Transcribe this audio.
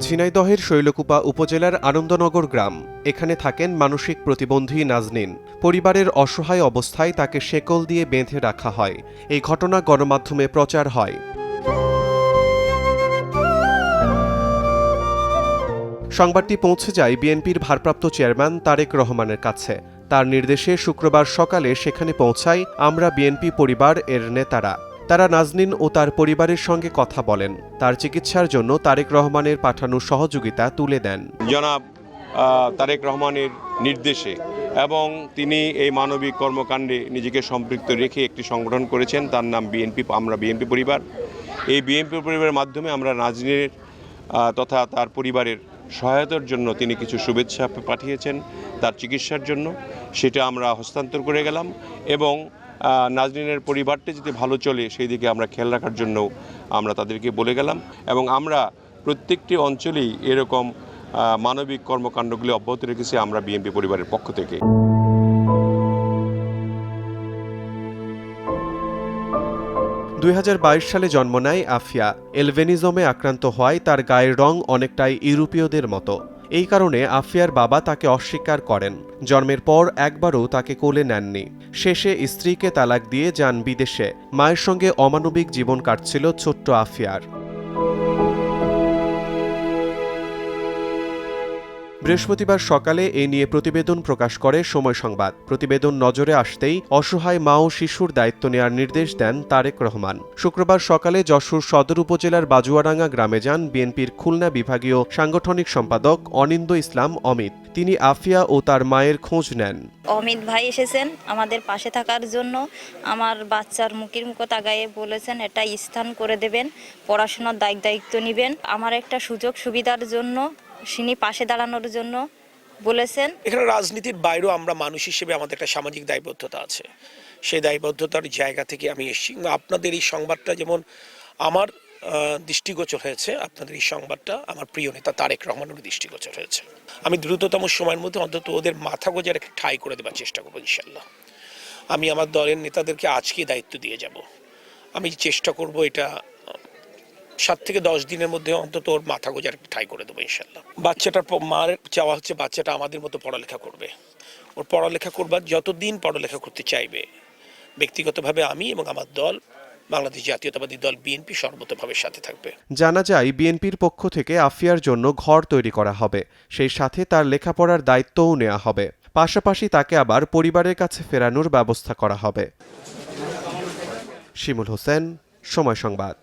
ঝিনাইদহের শৈলকুপা উপজেলার আনন্দনগর গ্রাম। এখানে থাকেন মানসিক প্রতিবন্ধী নাজনীন। পরিবারের অসহায় অবস্থায় তাকে শেকল দিয়ে বেঁধে রাখা হয়। এই ঘটনা গণমাধ্যমে প্রচার হয়। সংবাদটি পৌঁছে যায় বিএনপির ভারপ্রাপ্ত চেয়ারম্যান তারেক রহমানের কাছে। তার নির্দেশে শুক্রবার সকালে সেখানে পৌঁছায় আমরা বিএনপি পরিবার এর নেতারা। তারা নাজনীন ও তার পরিবারের সঙ্গে কথা বলেন। তার চিকিৎসার জন্য তারেক রহমানের পাঠানো সহযোগিতা তুলে দেন। জনাব তারেক রহমানের নির্দেশে এবং তিনি এই মানবিক কর্মকাণ্ডে নিজেকে সম্পৃক্ত রেখে একটি সংগঠন করেছেন। তার নাম বিএনপি আমরা বিএনপি পরিবার। এই বিএনপি পরিবারের মাধ্যমে আমরা নাজনীনের আহ, তথা তার পরিবারের সহায়তার জন্য তিনি কিছু শুভেচ্ছা পাঠিয়েছেন তার চিকিৎসার জন্য। সেটা আমরা হস্তান্তর করে গেলাম এবং আহ, নাজনীনের পরিবারটি যদি ভালো চলে সেই দিকে আমরা খেয়াল রাখার জন্য আমরা তাদেরকে বলে গেলাম। এবং আমরা প্রত্যেকটি অঞ্চলেই এরকম মানবিক কর্মকাণ্ডগুলি অব্যাহত রেখেছি আমরা বিএনপি পরিবারের পক্ষ থেকে। দুই হাজার বাইশ সালে জন্ম নেয় আফিয়া। এলভেনিজমে আক্রান্ত হওয়ায় তার গায়ের রং অনেকটাই ইউরোপীয়দের মতো। এই কারণে আফিয়ার বাবা তাকে অস্বীকার করেন। জন্মের পর একবারও তাকে কোলে নেননি। শেষে স্ত্রীকে তালাক দিয়ে যান বিদেশে। মায়ের সঙ্গে অমানবিক জীবন কাটছিল ছোট্ট আফিয়ার। বৃহস্পতিবার সকালে এ নিয়ে প্রতিবেদন প্রকাশ করে সময় সংবাদ। প্রতিবেদন নজরে আসতেই অসহায় মা ও শিশুর দায়িত্ব নেওয়ার নির্দেশ দেন তারেক রহমান। শুক্রবার সকালে যশোর সদর উপজেলার বাজুয়াডাঙ্গা গ্রামে যান বিএনপির খুলনা বিভাগীয় সাংগঠনিক সম্পাদক অনিন্দ ইসলাম অমিত। তিনি আফিয়া ও তার মায়ের খোঁজ নেন। অমিত ভাই এসেছেন আমাদের পাশে থাকার জন্য। আমার বাচ্চার মুখের মুখ তাগায়ে বলেছেন এটা স্থান করে দেবেন, পড়াশোনার দায়িত্ব দায়িত্ব নেবেন। আমার একটা সুযোগ সুবিধার জন্য তিনি পাশে দাঁড়ানোর জন্য বলেছেন। এখানে রাজনীতির বাইরেও আমরা মানুষ হিসেবে আমাদের একটা সামাজিক দায়বদ্ধতা আছে। সেই দায়বদ্ধতার জায়গা থেকে আমি এসেছি। আপনাদের এই সংবাদটা যেমন আমার দৃষ্টিগোচর হয়েছে, আপনাদের এই সংবাদটা আমার প্রিয় নেতা তারেক রহমানের দৃষ্টিগোচর হয়েছে। আমি দ্রুততম সময়ের মধ্যে অন্তত ওদের মাথা গোজার একটা ঠাই করে দেওয়ার চেষ্টা করব ইনশাল্লাহ আমি আমার দলের নেতাদেরকে আজকে দায়িত্ব দিয়ে যাব। আমি চেষ্টা করব এটা সাত থেকে দশ দিনের মধ্যে অন্তত ওর মাথা গোজার ঠাই করে দেবো ইনশাল্লাহ। বাচ্চাটার মার চাওয়া হচ্ছে বাচ্চাটা আমাদের মতো পড়ালেখা করবে। ওর পড়ালেখা করবার যতদিন পড়ালেখা করতে চাইবে, ব্যক্তিগতভাবে আমি এবং আমার দল, বাংলাদেশ জাতীয়তাবাদী দল বিএনপি সর্বতভাবে সাথে থাকবে। জানা যায়, বিএনপির পক্ষ থেকে আফিয়ার জন্য ঘর তৈরি করা হবে। সেই সাথে তার লেখাপড়ার দায়িত্বও নেওয়া হবে। পাশাপাশি তাকে আবার পরিবারের কাছে ফেরানোর ব্যবস্থা করা হবে। শিমুল হোসেন, সময় সংবাদ।